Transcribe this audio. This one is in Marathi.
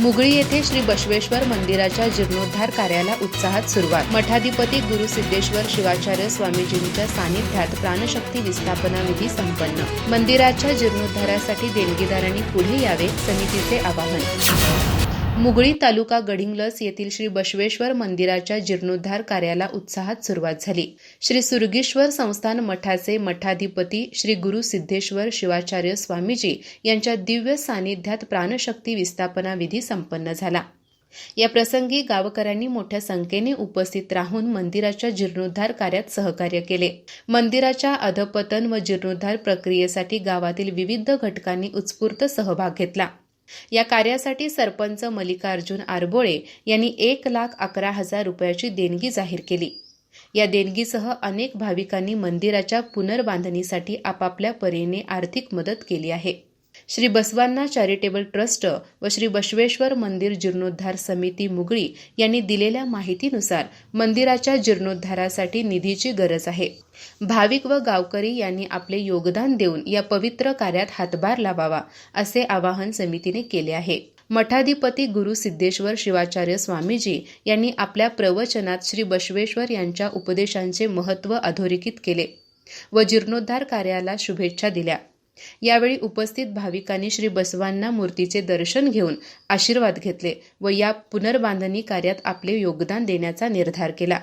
मुगळी येथे श्री बसवेश्वर मंदिराच्या जीर्णोद्धार कार्याला उत्साहात सुरुवात. मठाधिपती गुरु सिद्धेश्वर शिवाचार्य स्वामीजींच्या सानिध्यात प्राणशक्ती विस्थापना विधी संपन्न. मंदिराच्या जीर्णोद्धारासाठी देणगीदारांनी पुढे यावे समितीचे आवाहन. मुगळी तालुका गडिंगलस येथील श्री बसवेश्वर मंदिराच्या जीर्णोद्धार कार्याला उत्साहात सुरुवात झाली. श्री सुरगीश्वर संस्थान मठाचे मठाधिपती श्री गुरु सिद्धेश्वर शिवाचार्य स्वामीजी यांच्या दिव्य सानिध्यात प्राणशक्ती विस्थापना विधी संपन्न झाला. या प्रसंगी गावकऱ्यांनी मोठ्या संख्येने उपस्थित राहून मंदिराच्या जीर्णोद्धार कार्यात सहकार्य केले. मंदिराच्या अधपतन व जीर्णोद्धार प्रक्रियेसाठी गावातील विविध घटकांनी उत्स्फूर्त सहभाग घेतला. या कार्यासाठी सरपंच मल्लिकार्जुन आरबोळे यांनी एक लाख अकरा हजार रुपयाची देणगी जाहीर केली. या देणगीसह अनेक भाविकांनी मंदिराच्या पुनर्बांधणीसाठी आपापल्या परीने आर्थिक मदत केली आहे. श्री बसवांना चॅरिटेबल ट्रस्ट व श्री बसवेश्वर मंदिर जीर्णोद्धार समिती मुगळी यांनी दिलेल्या माहितीनुसार मंदिराच्या जीर्णोद्धारासाठी निधीची गरज आहे. भाविक व गावकरी यांनी आपले योगदान देऊन या पवित्र कार्यात हातभार लावावा असे आवाहन समितीने केले आहे. मठाधिपती गुरु सिद्धेश्वर शिवाचार्य स्वामीजी यांनी आपल्या प्रवचनात श्री बसवेश्वर यांच्या उपदेशांचे महत्त्व अधोरेखित केले व जीर्णोद्धार कार्याला शुभेच्छा दिल्या. यावेळी उपस्थित भाविकांनी श्री बसवांना मूर्तीचे दर्शन घेऊन आशीर्वाद घेतले व या पुनर्बांधणी कार्यात आपले योगदान देण्याचा निर्धार केला.